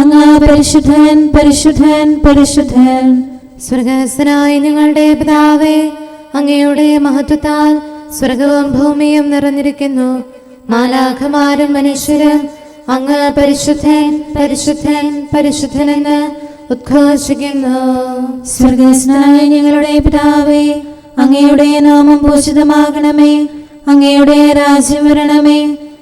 അങ്ങ് പരിശുദ്ധൻ പരിശുദ്ധൻ പരിശുദ്ധൻ. സ്വർഗസ്ഥനായ ഞങ്ങളുടെ പിതാവേ അങ്ങയുടെ മഹത്വത്താൽ സ്വർഗവും ഭൂമിയും നിറഞ്ഞിരിക്കുന്നു. മാലാഖമാരും മനുഷ്യരും അങ്ങ് പരിശുദ്ധൻ പരിശുദ്ധൻ പരിശുദ്ധനെന്ന് ഉദ്ഘോഷിക്കുന്നു. സ്വർഗസ്ഥനായ ഞങ്ങളുടെ പിതാവേ അങ്ങയുടെ നാമം ഭൂഷിതമാകണമേ അങ്ങയുടെ രാജ്യം വരണമേ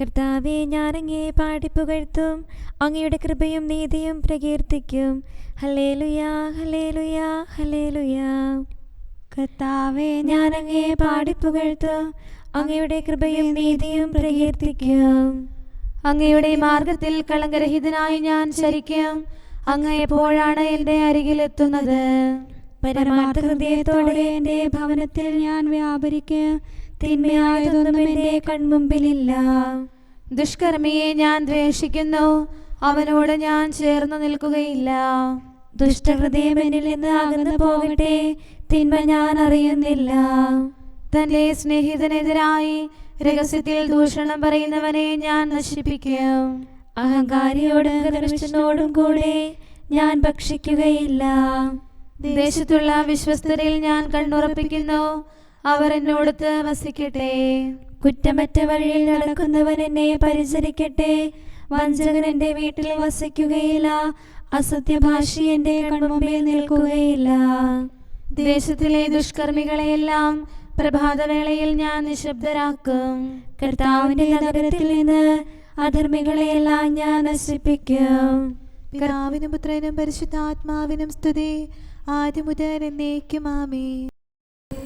കർത്താവെ ഞാനങ്ങേ പാടിപ്പുകഴ്ത്തും. അങ്ങയുടെ കൃപയും നീതിയും പ്രകീർത്തിക്കും. ഹലേലുയാ ഹലേലുയാ ഹലേലുയാ കർത്താവെ ഞാനങ്ങേ പാടിപ്പുകഴ്ത്തും. അങ്ങയുടെ കൃപയും നീതിയും പ്രകീർത്തിക്കും. അങ്ങയുടെ മാർഗത്തിൽ കളങ്കരഹിതനായി ഞാൻ ചരിക്കും. അങ്ങ് എപ്പോഴാണ് എന്റെ അരികിലെത്തുന്നത്? പരമാർത്ഥ ഹൃദയത്തോടെ എന്റെ ഭവനത്തിൽ ഞാൻ വ്യാപരിക്കും. തിന്മയായതൊന്നും എന്റെ കൺമുമ്പിലില്ല. ദുഷ്കർമ്മിയെ ഞാൻ ദ്വേഷിക്കുന്നു. അവനോട് ഞാൻ ചേർന്ന് നിൽക്കുകയില്ല. ദുഷ്ടഹൃദയം എന്നിൽ നിന്ന് അകന്നു പോകട്ടെ. തിന്മ ഞാൻ അറിയുന്നില്ല. തന്റെ സ്നേഹിതനെതിരായി രഹസ്യത്തിൽ ദൂഷണം പറയുന്നവനെ ഞാൻ നശിപ്പിക്കും. അഹങ്കാരിയോട് ഗർവിഷ്ഠനോടും കൂടെ ഞാൻ ഭക്ഷിക്കുകയില്ല. ദേശത്തുള്ള വിശ്വസ്തരിൽ ഞാൻ കണ്ണുറപ്പിക്കുന്നു. അവർ എന്നോടത്ത് വസിക്കട്ടെ. കുറ്റമറ്റ വഴിയിൽ നടക്കുന്നവൻ എന്നെ പരിചരിക്കട്ടെ. വഞ്ചകൻ എന്റെ വീട്ടിൽ വസിക്കുകയില്ല. അസത്യഭാഷി എന്റെ കൺമുമ്പിൽ നിൽക്കുകയില്ല. ദേശത്തിലെ ദുഷ്കർമ്മികളെയെല്ലാം പ്രഭാതവേളയിൽ ഞാൻ നിശബ്ദരാക്കും. കർത്താവിന്റെ നഗരത്തിൽ നിന്ന് അധർമ്മികളെയെല്ലാം ഞാൻ നശിപ്പിക്കും. പിതാവിനും പുത്രനും പരിശുദ്ധാത്മാവിനും സ്തുതി. ആദ്യം എന്നേക്കും ആമേ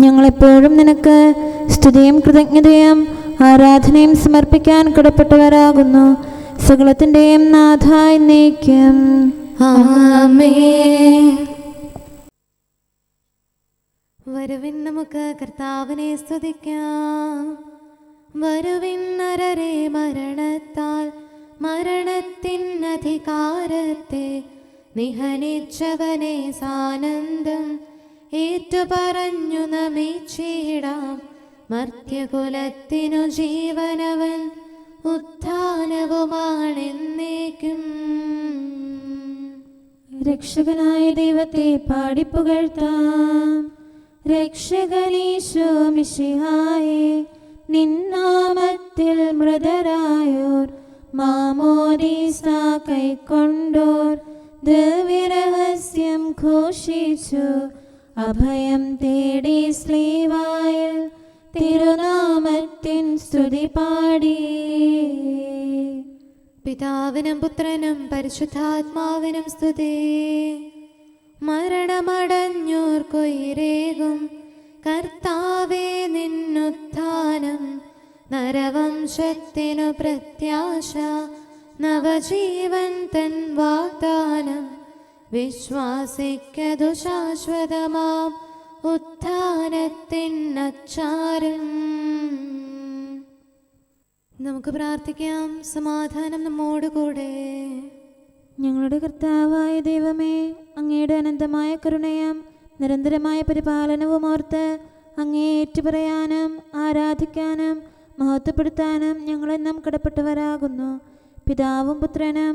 ഞങ്ങളെപ്പോഴും നിനക്ക് സ്തുതിയും കൃതജ്ഞതയും ആരാധനയും സമർപ്പിക്കാൻ കടപ്പെട്ടവരാകുന്നു. സകലത്തിന്റെയും നാഥായി നീക്കും വരുവിൻ നമുക്ക് കർത്താവിനെ സ്തുതിക്കാം. വരുവിൻ നരരെ മരണത്താൽ മരണത്തിൻ അധികാരത്തെ നിഹനിച്ചവനെ സാനന്ദം ഏറ്റുപറഞ്ഞു നമിച്ചിടാം മർത്യകുലത്തിനു ജീവനവൻ ഉത്ഥാനവുമാണെന്നേക്കും. രക്ഷകനായ ദൈവത്തെ പാടിപ്പുകഴ്ത്താം. രക്ഷകനീശോ മിശിഹായെ നിന്നാമത്തിൽ മൃതരായോർ മാമോദീസ കൈക്കൊണ്ടോർ ദിവ്യരഹസ്യം ഘോഷിച്ചു അഭയം തേടി സ്ലീവായിൽ തിരുനാമത്തിൻ സ്തുതി പാടി. പിതാവിനും പുത്രനും പരിശുദ്ധാത്മാവിനും സ്തുതി. മരണമടഞ്ഞോർക്കൊയിരേകും. കർത്താവേ നിന്നുത്ഥാനം. നരവംശത്തിനു പ്രത്യാശ. നവജീവൻ തൻ വാഗ്ദാനം. വിശ്വാസിക്കതു ശാശ്വതമാം ഉത്ഥാനത്തിനച്ചാരം നമുക്ക് പ്രാർത്ഥിക്കാം. സമാധാനം നമ്മോടുകൂടെ ഞങ്ങളുടെ കർത്താവായ ദൈവമേ അങ്ങയുടെ അനന്തമായ കരുണയും നിരന്തരമായ പരിപാലനവും ഓർത്ത് അങ്ങേ ഏറ്റുപറയാനും ആരാധിക്കാനും മഹത്വപ്പെടുത്താനും ഞങ്ങളെന്നും കടപ്പെട്ടവരാകുന്നു. പിതാവും പുത്രനും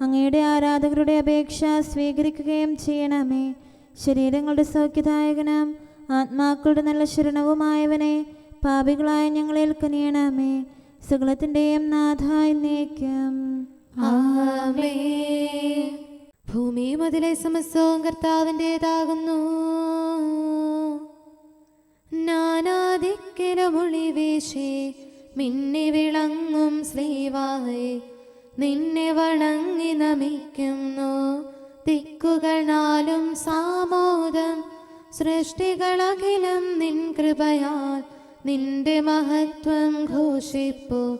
അങ്ങയുടെ ആരാധകരുടെ അപേക്ഷ സ്വീകരിക്കുകയും ചെയ്യണമേ. ശരീരങ്ങളുടെ സൗഖ്യദായകനും ആത്മാക്കളുടെ നല്ല ശരണവുമായവനെ പാപികളായ ഞങ്ങളിൽ കനിയണമേ. സകലത്തിന്റെയും നാഥായി നീക്കം ഭൂമിയും അതിലെ സമസ്തവും കർത്താവിന്റെതാകുന്നു നാനാദിക്കലമൊളി വീശി മിന്നി വിളങ്ങും ശ്രീവാഹേ നിന്നെ വണങ്ങി നമിക്കുന്നു. ദിക്കുകൾ നാലും സാമോദം. സൃഷ്ടികളകിലും നിൻ കൃപയാൽ നിന്റെ മഹത്വം ഘോഷിപ്പു.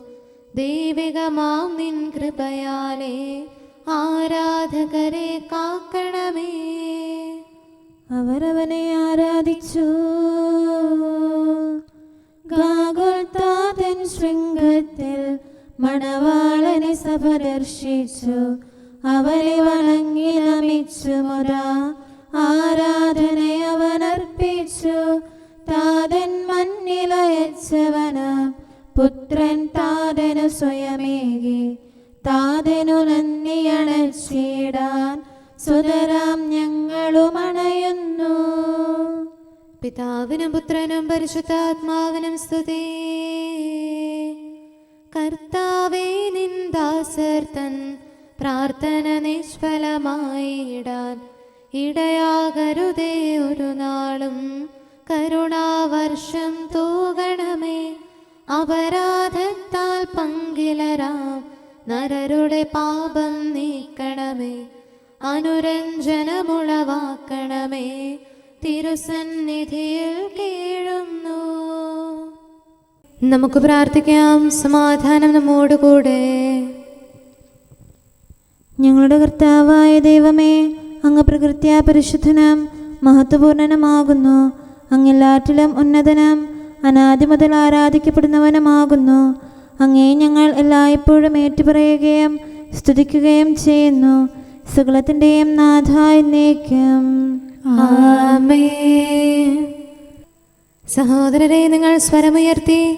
ദൈവികമാം നിൻ കൃപയാലേ ആരാധകരെ കാക്കണമേ. അവരവനെ ആരാധിച്ചു. ഗാഗുൽത്താതൻ ശൃംഗത്തിൽ മണവാളനെ സഭ ദർശിച്ചു അവരെ വണങ്ങി നമിച്ചു മുറ ആരാധന അവൻ അർപ്പിച്ചു. താതൻ മണ്ണിലയച്ചവന പുത്രൻ താതനു സ്വയമേകി. താതനു നന്ദിയണച്ചിടാൻ സുതരാം ഞങ്ങളും അണയുന്നു. പിതാവിനും പുത്രനും പരിശുദ്ധാത്മാവിനും സ്തുതി. കർത്താവേ നിന്ദാസർ തൻ പ്രാർത്ഥന നിഷ്ഫലമായിടാൻ ഇടയാകരുതേ ഒരു നാളും. കരുണാവർഷം തൂകണമേ അപരാധത്താൽ പങ്കിലരാം. നരരുടെ പാപം നീക്കണമേ അനുരഞ്ജനമുളവാക്കണമേ. തിരുസന്നിധിയിൽ കീഴുന്നു. നമുക്ക് പ്രാർത്ഥിക്കാം. സമാധാനം നമ്മോടുകൂടെ ഞങ്ങളുടെ കർത്താവായ ദൈവമേ അങ്ങ് പ്രകൃത്യാ പരിശുദ്ധനം മഹത്വപൂർണനുമാകുന്നു. അങ്ങെല്ലാറ്റിലും ഉന്നതനം അനാദി മുതൽ ആരാധിക്കപ്പെടുന്നവനുമാകുന്നു. അങ്ങേ ഞങ്ങൾ എല്ലായ്പ്പോഴും ഏറ്റുപറയുകയും സ്തുതിക്കുകയും ചെയ്യുന്നു. സകലത്തിന്റെയും നാഥായി നീക്കം ആമേൻ. സഹോദരരെ നിങ്ങൾ സ്വരമുയർത്തി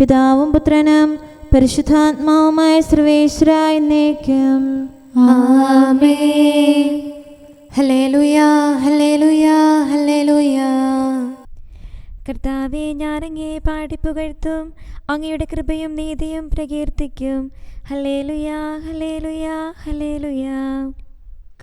പിതാവും പുത്രനും പരിശുദ്ധാത്മാവുമായ സർവേശ്വര എന്നേക്കും. ആമേൻ. ഹല്ലേലൂയ ഹല്ലേലൂയ ഹല്ലേലൂയ. കർത്താവെ ഞാനങ്ങേ പാടിപ്പുകഴ്ത്തും അങ്ങയുടെ കൃപയും നീതിയും പ്രകീർത്തിക്കും. ഹലേലുയാ ഹലേലുയാ ഹലേലുയാ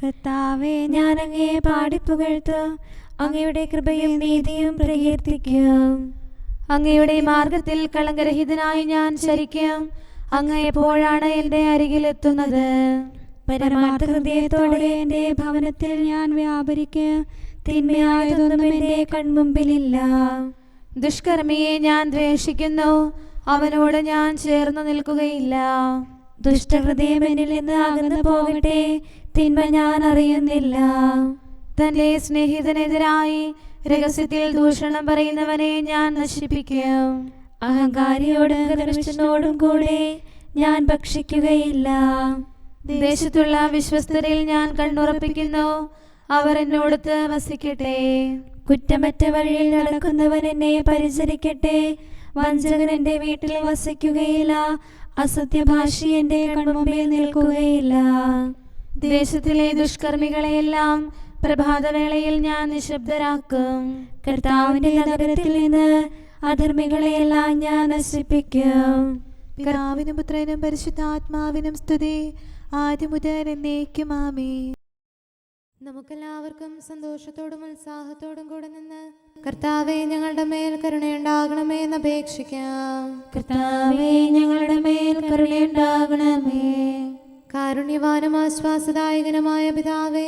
കർത്താവെ ഞാനങ്ങേ പാടിപ്പുകഴ്ത്തും അങ്ങയുടെ കൃപയും നീതിയും പ്രകീർത്തിക്കും. അങ്ങയുടെ മാർഗത്തിൽ കളങ്കരഹിതനായി ഞാൻ ശരിക്കും അങ്ങ് എപ്പോഴാണ് എന്റെ അരികിലെത്തുന്നത്? പരമാർത്ഥ ഹൃദയത്തോടെ എന്റെ ഭവനത്തിൽ ഞാൻ വ്യാപരിക്കും. തിന്മയായതൊന്നും എന്റെ കൺമുമ്പിലില്ല. ദുഷ്കർമ്മിയെ ഞാൻ ദ്വേഷിക്കുന്നു. അവനോട് ഞാൻ ചേർന്നു നിൽക്കുകയില്ല. ദുഷ്ടഹൃദയം എന്നിൽ നിന്ന് അകന്നു പോകട്ടെ. തിന്മ ഞാൻ അറിയുന്നില്ല. തന്റെ സ്നേഹിതനെതിരായി രഹസ്യത്തിൽ ദൂഷണം പറയുന്നവനെ ഞാൻ നശിപ്പിക്കും. അഹങ്കാരിയോടും ഗർഭിഷ്ഠനോടും കൂടെ ഞാൻ ഭക്ഷിക്കുകയില്ല. ദേശത്തുള്ള വിശ്വസ്തരിൽ ഞാൻ കണ്ണുറപ്പിക്കുന്നു. അവർ എന്നോടത്ത് വസിക്കട്ടെ. കുറ്റമറ്റ വഴിയിൽ നടക്കുന്നവൻ എന്നെ പരിചരിക്കട്ടെ. വഞ്ചകൻ എന്റെ വീട്ടിൽ വസിക്കുകയില്ല. അസത്യഭാഷി എന്റെ കൺമുമ്പിൽ നിൽക്കുകയില്ല. ദേശത്തിലെ ദുഷ്കർമ്മികളെയെല്ലാം പ്രഭാതവേളയിൽ ഞാൻ നിശബ്ദരാക്കും. കർത്താവിന്റെ നഗരത്തിൽ നിന്ന് അധർമ്മികളെയെല്ലാം ഞാൻ നശിപ്പിക്കും. പിതാവിനും പുത്രനും പരിശുദ്ധാത്മാവിനും സ്തുതി. ആദ്യം മുതൽ എന്നേക്കും ആമേ നമുക്കെല്ലാവർക്കും സന്തോഷത്തോടും ഉത്സാഹത്തോടും കൂടെ നിന്ന് കർത്താവെ ഞങ്ങളുടെ മേൽ കരുണയുണ്ടാകണമേ എന്ന് അപേക്ഷിക്കാം. കർത്താവെ ഞങ്ങളുടെ മേൽ കരുണയുണ്ടാകണമേ. കാരുണ്യവാനും ആശ്വാസദായകനുമായ പിതാവേ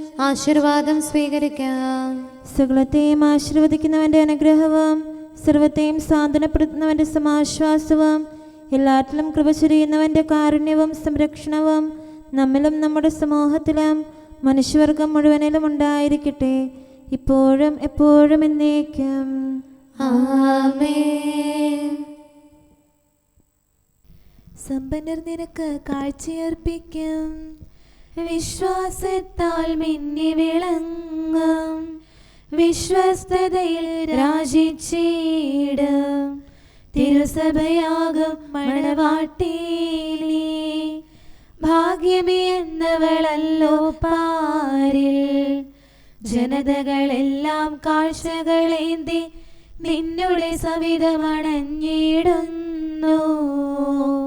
ആശീർവാദം സ്വീകരിക്കാം. സകലത്തെയും ആശീർവദിക്കുന്നവന്റെ അനുഗ്രഹവും സർവത്തെയും സാന്ത്വനപ്പെടുത്തുന്നവന്റെ സമാശ്വാസവും എല്ലാറ്റിലും കൃപ ചൊരിയുന്നവന്റെ കാരുണ്യവും സംരക്ഷണവും നമ്മിലും നമ്മുടെ സമൂഹത്തിലും മനുഷ്യവർഗം മുഴുവനിലും ഉണ്ടായിരിക്കട്ടെ. ഇപ്പോഴും എപ്പോഴും എന്നേക്കും. സമ്പന്നർ നിനക്ക് കാഴ്ചയർപ്പിക്കും. വിശ്വാസത്താൽ മിന്നി വിളങ്ങും. വിശ്വസ്തതയിൽ രാജിച്ചിടും. തിരുസഭയാകും മണവാട്ടീലി. ഭാഗ്യമേ എന്നവളല്ലോ പാരിൽ. ജനതകളെല്ലാം കാഴ്ചകളേന്തി നിന്നുടെ സവിധമണഞ്ഞിടുന്നു.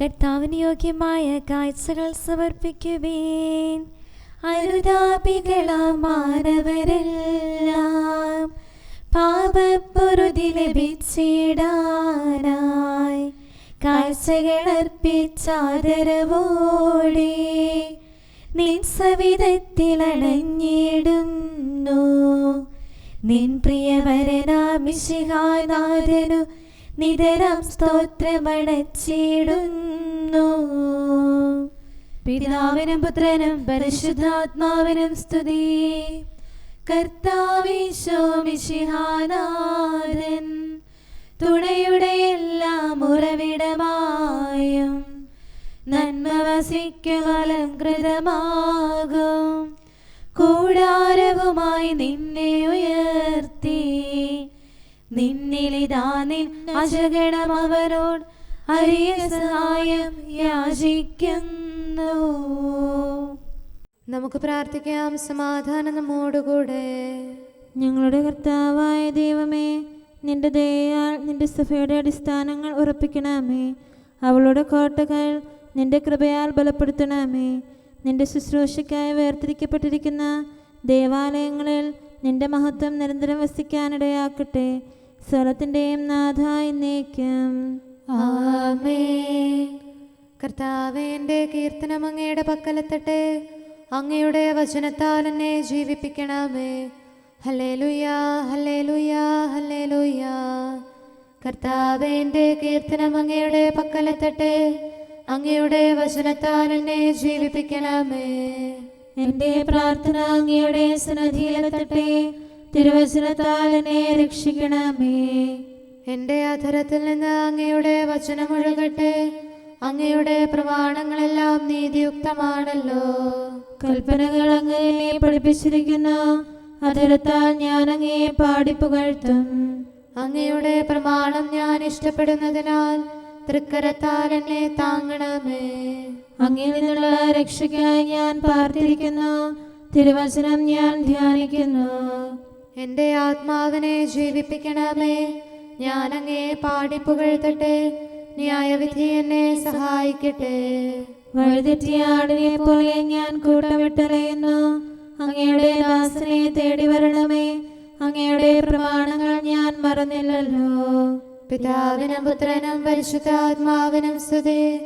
കർത്താവിന് യോഗ്യമായ കാഴ്ചകൾ സമർപ്പിക്കുവേൻ. അനുതാപികളാം മാനവരെല്ലാം. പാപപ്പൊറുതി ലഭിച്ചിടാനായി. കാഴ്ചകൾ അർപ്പിച്ചാദരവോടെ നിൻ സവിധത്തിലണഞ്ഞിടുന്നു നിൻ പ്രിയവരനാമിശിഹാനാഥനു നിതരം സ്തോത്രമണച്ചിടുന്നു പിതാവിനും പുത്രനും പരിശുദ്ധാത്മാവിനും സ്തുതി. കർത്താവിശോമിഷിഹാനാരൻ തുണയുടെ എല്ലാം ഉറവിടമായും നന്മ വസിക്കും അലങ്കൃതമാകും കൂടാരവുമായി നിന്നെ ഉയർത്തി. നിന്നിലിതാ നിൻ അജഗണം അവരോട് അരിയ സഹായം യാചിക്കുന്നു. നമുക്ക് പ്രാർത്ഥിക്കാം സമാധാനം നമ്മോടുകൂടെ. ഞങ്ങളുടെ കർത്താവായ ദൈവമേ നിന്റെ ദയാൽ നിന്റെ സഭയുടെ അടിസ്ഥാനങ്ങൾ ഉറപ്പിക്കണമേ. അവളുടെ കോട്ടകൾ നിന്റെ കൃപയാൽ ബലപ്പെടുത്തണമേ. നിന്റെ ശുശ്രൂഷയ്ക്കായി വേർതിരിക്കപ്പെട്ടിരിക്കുന്ന ദേവാലയങ്ങളിൽ നിന്റെ മഹത്വം നിരന്തരം വസിക്കാനിടയാക്കട്ടെ. സ്വലത്തിന്റെയും നാഥ എന്നേക്കും. ആമേ കർത്താവേന്റെ കീർത്തനം അങ്ങയുടെ പക്കലെത്തട്ടെ. അങ്ങയുടെ വചനത്താൽ എന്നെ ജീവിപ്പിക്കണമേ. ഹലേ ലുയാ ഹലേ ലുയാ ഹലേ ലുയാ കർത്താവേന്റെ കീർത്തനം അങ്ങയുടെ പക്കലെത്തട്ടെ. അങ്ങയുടെ വചനത്താൽ എന്നെ ജീവിപ്പിക്കണമേ. എന്റെ പ്രാർത്ഥന അങ്ങയുടെ സന്നദ്ധിയിലെത്തട്ടെ തിരുവചനത്താൽ എന്നെ രക്ഷിക്കണമേ. എന്റെ അധരത്തിൽ നിന്ന് അങ്ങയുടെ വചനമൊഴുകട്ടെ അങ്ങയുടെ പ്രമാണങ്ങളെല്ലാം നീതിയുക്തമാണല്ലോ. കൽപ്പനകൾ അങ്ങനെ പഠിപ്പിച്ചിരിക്കുന്നു അതിരത്താൽ ഞാൻ അങ്ങയെ പാടിപ്പുകഴ്ത്തും അങ്ങയുടെ പ്രമാണം ഞാൻ ഇഷ്ടപ്പെടുന്നതിനാൽ തൃക്കരത്താൽ എന്നെ താങ്ങണമേ. അങ്ങിൽ നിന്നുള്ള രക്ഷയ്ക്കായി ഞാൻ പാർത്തിരിക്കുന്നു തിരുവചനം ഞാൻ ധ്യാനിക്കുന്നു. എന്റെ ആത്മാവിനെ ജീവിപ്പിക്കണമേ. ഞാൻ അങ്ങേ പാടിപ്പുകഴ്ത്തട്ടെ ന്യായവിധി എന്നെ സഹായിക്കട്ടെ. വഴിതെറ്റിയ ആടിനെ പോലെ ഞാൻ കൂട്ടമിട്ടറിയുന്നു അങ്ങയുടെ ദാസനെ തേടി വരണമേ. അങ്ങയുടെ പ്രമാണങ്ങൾ ഞാൻ മറന്നില്ലല്ലോ. പിതാവിനും പുത്രനും പരിശുദ്ധാത്മാവിനും സ്തുതി.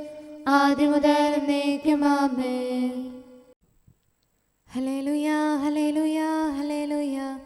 ആദ്യം മുതൽ ഹലേ ലുയാ ഹലേലുയ ഹലേലുയ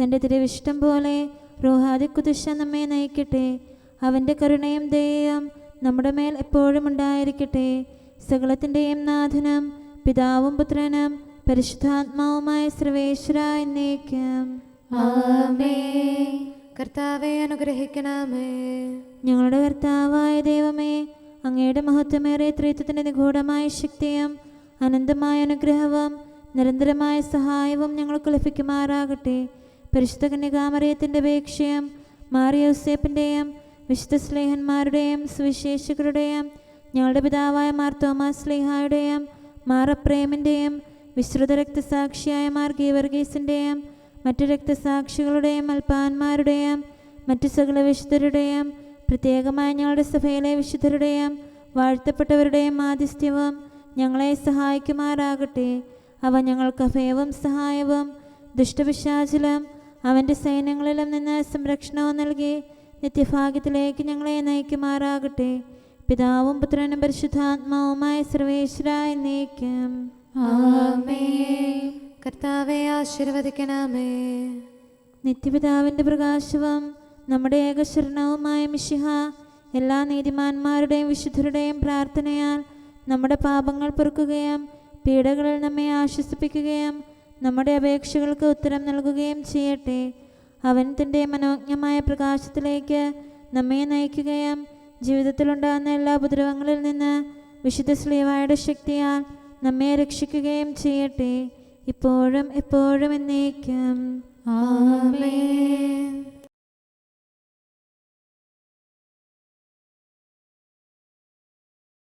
തന്റെ തിരുവിഷ്ടം പോലെ റോഹാദി കുതിശ നമ്മെ നയിക്കട്ടെ. അവന്റെ കരുണയും ദയയും നമ്മുടെ മേൽ എപ്പോഴും ഉണ്ടായിരിക്കട്ടെ. സകലത്തിന്റെയും നാഥനം പിതാവും പുത്രനും പരിശുദ്ധാത്മാവുമായ സർവേശ്വര എന്നേക്കും. കർത്താവെ അനുഗ്രഹിക്കണമേ. ഞങ്ങളുടെ കർത്താവായ ദൈവമേ അങ്ങയുടെ മഹത്വമേറിയ ത്രിത്വത്തിന്റെ നിഗൂഢമായ ശക്തിയും അനന്തമായ അനുഗ്രഹവും നിരന്തരമായ സഹായവും ഞങ്ങൾക്ക് ലഭിക്കുമാറാകട്ടെ. പരിശുദ്ധ കന്യകാമറിയത്തിന്റെ അപേക്ഷയും മാറിയോസേപ്പിന്റെയും വിശുദ്ധ സ്നേഹന്മാരുടെയും സുവിശേഷകരുടെയും ഞങ്ങളുടെ പിതാവായ മാർ തോമാസ് സ്ലേഹായുടെയും മാറപ്രേമിന്റെയും വിശ്രുത രക്തസാക്ഷിയായ മാർ ഗീവർഗീസിന്റെയും മറ്റു രക്തസാക്ഷികളുടെയും അൽപ്പാന്മാരുടെയും മറ്റു സകല വിശുദ്ധരുടെയും പ്രത്യേകമായി ഞങ്ങളുടെ സഭയിലെ വിശുദ്ധരുടെയും വാഴ്ത്തപ്പെട്ടവരുടെയും ആതിഥ്യവും ഞങ്ങളെ സഹായിക്കുമാറാകട്ടെ. അവ ഞങ്ങൾക്ക് അഭയവും സഹായവും ദുഷ്ടപിശാചിലും അവന്റെ സൈന്യങ്ങളിലും നിന്ന് സംരക്ഷണവും നൽകി നിത്യഭാഗ്യത്തിലേക്ക് ഞങ്ങളെ നയിക്കുമാറാകട്ടെ. പിതാവും പുത്രനും പരിശുദ്ധാത്മാവുമായ സർവേശ്വരായി ആമേ കർത്താവെ ആശീർവദിക്കണമേ. നിത്യപിതാവിന്റെ പ്രകാശവും നമ്മുടെ ഏകശരണവുമായ മിശിഹ എല്ലാ നീതിമാന്മാരുടെയും വിശുദ്ധരുടെയും പ്രാർത്ഥനയാൽ നമ്മുടെ പാപങ്ങൾ പൊറുക്കുകയും പീഡകളിൽ നമ്മെ ആശ്വസിപ്പിക്കുകയും നമ്മുടെ അപേക്ഷകൾക്ക് ഉത്തരം നൽകുകയും ചെയ്യട്ടെ. അവൻ തന്റെ മനോജ്ഞമായ പ്രകാശത്തിലേക്ക് നമ്മെ നയിക്കുകയും ജീവിതത്തിലുണ്ടാകുന്ന എല്ലാ ഉപദ്രവങ്ങളിൽ നിന്ന് വിശുദ്ധ സ്ലീവായുടെ ശക്തിയാൽ നമ്മെ രക്ഷിക്കുകയും ചെയ്യട്ടെ. ഇപ്പോഴും എപ്പോഴും എന്നേക്കും. ആമേൻ.